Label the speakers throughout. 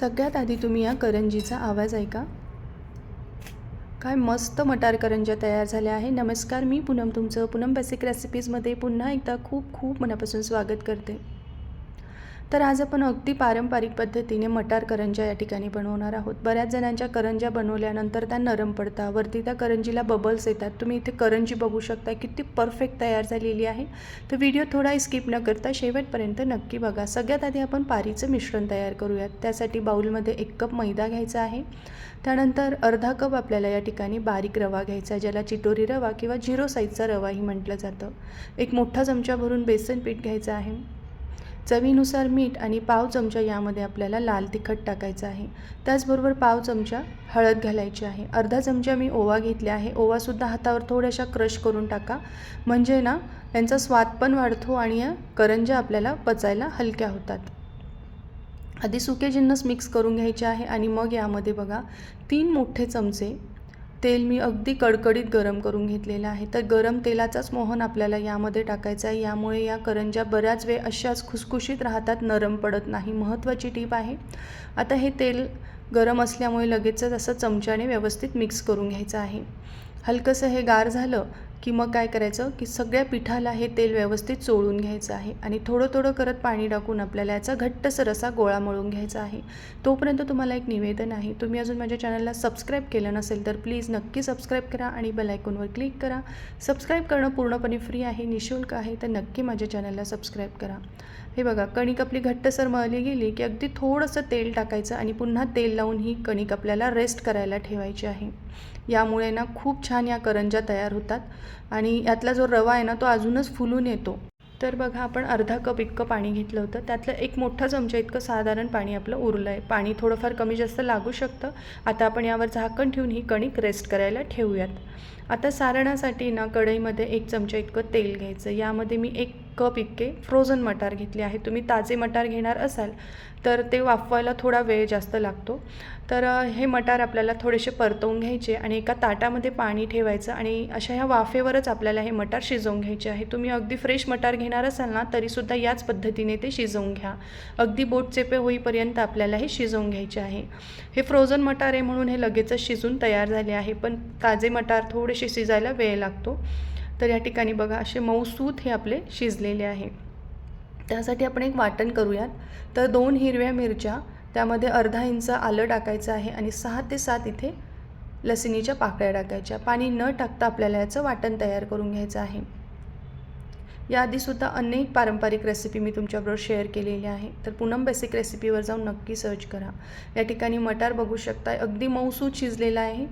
Speaker 1: सगळ्यात आधी तुम्ही या करंजीचा आवाज ऐका. काय मस्त मटार करंज्या तयार झाल्या आहे. नमस्कार मी पूनम तुमचं पूनम बेसिक रेसिपीजमध्ये पुन्हा एकदा खूप खूप मनापासून स्वागत करते. तर आज आपण अगदी पारंपरिक पद्धतीने मटार करंज्या या ठिकाणी बनवणार आहोत. बऱ्याच जणांच्या करंज्या बनवल्यानंतर त्या नरम पडतात. वरती त्या करंजीला बबल्स येतात. तुम्ही इथे करंजी बघू शकता किती परफेक्ट तयार झालेली आहे. तर व्हिडिओ थोडा स्किप न करता शेवटपर्यंत नक्की बघा. सगळ्यात आधी आपण पारीचं मिश्रण तयार करूयात. त्यासाठी बाऊलमध्ये एक कप मैदा घ्यायचा आहे. त्यानंतर अर्धा कप आपल्याला या ठिकाणी बारीक रवा घ्यायचा ज्याला चिटोरी रवा किंवा झिरो साईजचा रवाही म्हटलं जातं. एक मोठा चमचा भरून बेसन पीठ घ्यायचं आहे. चवीनुसार मीठ आणि पाव चमचा यामध्ये आपल्याला लाल तिखट टाकायचं आहे. त्याचबरोबर पाव चमचा हळद घालायची आहे. अर्धा चमचा मी ओवा घेतला आहे. ओवासुद्धा हातावर थोड्याशा क्रश करून टाका. म्हणजे ना यांचा स्वाद पण वाढतो आणि या करंज्या आपल्याला पचायला हलक्या होतात. आधी सुके जिन्नस मिक्स करून घ्यायचे आहे आणि मग यामध्ये बघा तीन मोठे चमचे तेल मी अगदी कडकडीत गरम करून घेतलेलं आहे. तर गरम तेलाचाच मोहन आपल्याला यामध्ये टाकायचा आहे. यामुळे या करंज्या बऱ्याच वेळ अशाच खुसखुशीत राहतात नरम पडत नाही. महत्त्वाची टीप आहे. आता हे तेल गरम असल्यामुळे लगेचच असं चमच्याने व्यवस्थित मिक्स करून घ्यायचं आहे. हलकंसं हे गार झालं की मग काय करायचं की सगळ्या पिठाला हे तेल व्यवस्थित चोळून घ्यायचं आहे आणि थोडं थोडं करत पाणी टाकून आपल्याला याचा घट्टसर असा गोळा मळून घ्यायचा आहे. तोपर्यंत तुम्हाला एक निवेदन आहे. तुम्ही अजून माझ्या चॅनलला सबस्क्राईब केलं नसेल तर प्लीज नक्की सबस्क्राईब करा आणि बेलायकॉनवर क्लिक करा. सबस्क्राईब करणं पूर्णपणे फ्री आहे निशुल्क आहे तर नक्की माझ्या चॅनलला सबस्क्राईब करा. हे बघा कणिक आपली घट्टसर मळली गेली की अगदी थोडंसं तेल टाकायचं आणि पुन्हा तेल लावून ही कणिक आपल्याला रेस्ट करायला ठेवायची आहे. यामुळे ना खूप छान या करंज्या तयार होतात आणि यातला जो रवा आहे ना तो अजूनच फुलून येतो. तर बघा आपण अर्धा कप इतकं पाणी घेतलं होतं. त्यातलं एक मोठा चमचा इतकं साधारण पाणी आपलं उरलं आहे पाणी थोडंफार कमी जास्त लागू शकतं. आता आपण यावर झाकण ठेवून ही कणिक रेस्ट करायला ठेवूयात. आता सारणासाठी ना कढईमध्ये एक चमचा इतकं तेल घ्यायचं. यामध्ये मी एक कप इतके फ्रोझन मटार घेतले आहे तुम्ही ताजे मटार घेणार असाल तर ते वाफवायला थोडा वेळ जास्त लागतो. तर हे मटार आपल्याला थोडेसे परतवून घ्यायचे आणि एका ताटामध्ये पाणी ठेवायचं आणि अशा ह्या वाफेवरच आपल्याला हे मटार शिजवून घ्यायचे आहे. तुम्ही अगदी फ्रेश मटार घेणार असाल ना तरीसुद्धा याच पद्धतीने ते शिजवून घ्या. अगदी बोट चेपे होईपर्यंत आपल्याला हे शिजवून घ्यायचे आहे. हे फ्रोझन मटार आहे म्हणून हे लगेचच शिजून तयार झाले आहे पण ताजे मटार थोडेसे शिजायला वेळ लागतो. तर या ठिकाणी बघा असे मऊसूत हे आपले शिजलेले आहे. त्यासाठी आपण एक वाटण करूयात. तर दोन हिरव्या मिरच्या त्यामध्ये अर्धा इंच आलं टाकायचं आहे आणि सहा ते सात इथे लसणीच्या पाकळ्या टाकायच्या. पाणी न टाकता आपल्याला याचं वाटण तयार करून घ्यायचं आहे. याआधीसुद्धा अनेक पारंपरिक रेसिपी मी तुमच्याबरोबर शेअर केलेली आहे तर पूनम बेसिक रेसिपीवर जाऊन नक्की सर्च करा. या ठिकाणी मटार बघू शकता अगदी मऊसूत शिजलेला आहे.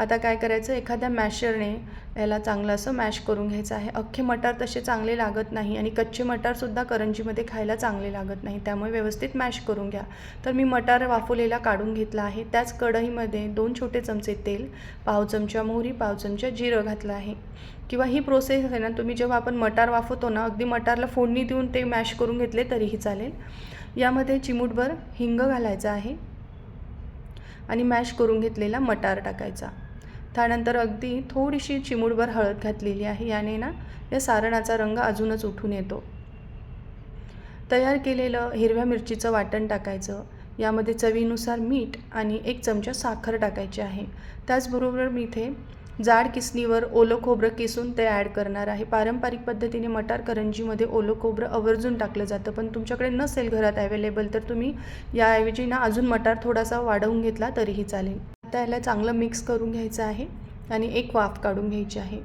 Speaker 1: आता काय करायचं? एखाद्या मॅशरने याला चांगलं असं मॅश करून घ्यायचं आहे. अख्खे मटार तसे चांगले लागत नाही आणि कच्चे मटारसुद्धा करंजीमध्ये खायला चांगले लागत नाही. त्यामुळे व्यवस्थित मॅश करून घ्या. तर मी मटार वाफवलेला काढून घेतला आहे. त्याच कढईमध्ये दोन छोटे चमचे तेल पाव चमचा मोहरी पाव चमचा जिरं घातलं आहे. किंवा ही प्रोसेस आहे ना तुम्ही जेव्हा आपण मटार वाफवतो ना अगदी मटारला फोडणी देऊन ते मॅश करून घेतले तरीही चालेल. यामध्ये चिमूटभर हिंग घालायचं आहे आणि मॅश करून घेतलेला मटार टाकायचा. त्यानंतर अगदी थोडीशी चिमूडभर हळद घातलेली आहे. याने ना या सारणाचा रंग अजूनच उठून येतो. तयार केलेलं हिरव्या मिरचीचं वाटण टाकायचं. यामध्ये चवीनुसार मीठ आणि एक चमचा साखर टाकायची आहे. त्याचबरोबर मी इथे जाड किसणीवर ओलं खोबरं किसून ते ॲड करणार आहे. पारंपरिक पद्धतीने मटार करंजीमध्ये ओलं खोबरं आवर्जून टाकलं जातं पण तुमच्याकडे नसेल घरात अवेलेबल तर तुम्ही याऐवजी ना अजून मटार थोडासा वाढवून घेतला तरीही चालेल. आता याला चांगलं मिक्स करून घ्यायचं आहे आणि एक वाफ काढून घ्यायची आहे.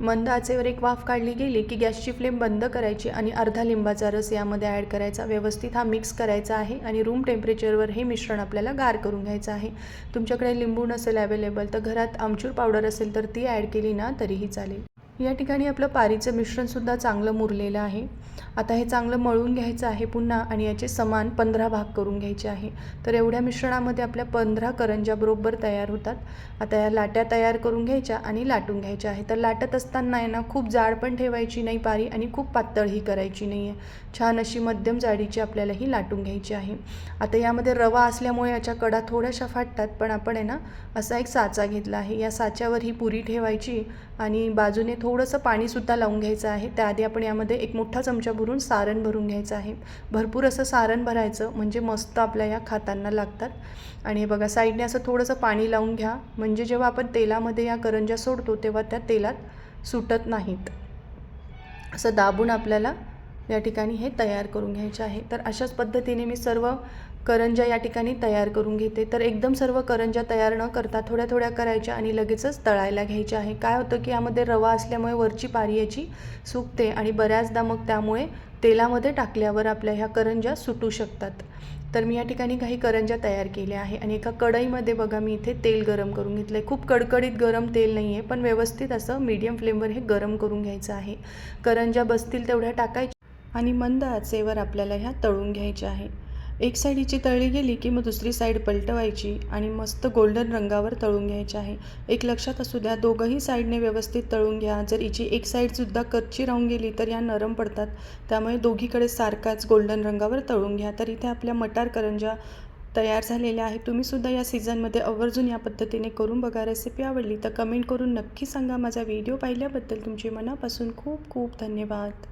Speaker 1: मंद आचेवर एक वाफ काढली गेली की गॅसची फ्लेम बंद करायची आणि अर्धा लिंबाचा रस यामध्ये ॲड करायचा. व्यवस्थित हा मिक्स करायचा आहे आणि रूम टेम्परेचरवर हे मिश्रण आपल्याला गार करून घ्यायचं आहे. तुमच्याकडे लिंबू नसेल अवेलेबल तर घरात आमचूर पावडर असेल तर ती ॲड केली ना तरीही चालेल. या ठिकाणी आपलं पारीचं मिश्रणसुद्धा चांगलं मुरलेलं आहे. आता हे चांगलं मळून घ्यायचं आहे पुन्हा आणि याचे समान पंधरा भाग करून घ्यायचे आहे. तर एवढ्या मिश्रणामध्ये आपल्या पंधरा करंज्या बरोबर तयार होतात. आता या लाट्या तयार करून घ्यायच्या आणि लाटून घ्यायच्या आहे तर लाटत असताना आहे ना खूप जाड पण ठेवायची नाही पारी आणि खूप पातळही करायची नाही आहे. छान अशी मध्यम जाडीची आपल्याला ही लाटून घ्यायची आहे. आता यामध्ये रवा असल्यामुळे याच्या कडा थोड्याशा फाटतात पण आपण आहे ना असा एक साचा घेतला आहे. या साच्यावर ही पुरी ठेवायची आणि बाजूने थोडंसं पाणीसुद्धा लावून घ्यायचं आहे. त्याआधी आपण यामध्ये एक मोठा चमचा भरून सारण भरून घ्यायचं आहे. भरपूर असं सारण भरायचं म्हणजे मस्त आपल्या या खातांना लागतात. आणि हे बघा साईडने असं थोडंसं पाणी लावून घ्या. म्हणजे जेव्हा आपण तेलामध्ये या करंज्या सोडतो तेव्हा त्या तेलात सुटत नाहीत. असं दाबून आपल्याला या ठिकाणी हे तयार करून घ्यायचे आहे. तर अशाच पद्धतीने मी सर्व करंज्या या ठिकाणी तयार करून घेते. तर एकदम सर्व करंज्या तयार न करता थोड्या थोड्या करायच्या आणि लगेचच तळायला घ्यायच्या आहे. काय होतं की यामध्ये रवा असल्यामुळे वरची पारी याची सुकते आणि बऱ्याचदा मग त्यामुळे तेलामध्ये टाकल्यावर आपल्या ह्या करंज्या सुटू शकतात. तर मी या ठिकाणी काही करंज्या तयार केल्या आहे आणि एका कढईमध्ये बघा मी इथे तेल गरम करून घेतलं आहे खूप कडकडीत गरम तेल नाही आहे पण व्यवस्थित असं मीडियम फ्लेमवर हे गरम करून घ्यायचं आहे. करंज्या बसतील तेवढ्या टाकायच्या आणि मंद आचेवर आपल्याला ह्या तळून घ्यायच्या आहे. एक साईड हिची तळली गेली की मग दुसरी साईड पलटवायची आणि मस्त गोल्डन रंगावर तळून घ्यायची आहे. एक लक्षात असू द्या दोघंही साईडने व्यवस्थित तळून घ्या. जर हिची एक साईडसुद्धा कच्ची राहून गेली तर या नरम पडतात. त्यामुळे दोघीकडे सारखाच गोल्डन रंगावर तळून घ्या. तर इथे आपल्या मटार करंजा तयार झालेल्या आहेत. तुम्हीसुद्धा या सीझनमध्ये आवर्जून या पद्धतीने करून बघा. रेसिपी आवडली तर कमेंट करून नक्की सांगा. माझा व्हिडिओ पाहिल्याबद्दल तुमचे मनापासून खूप खूप धन्यवाद.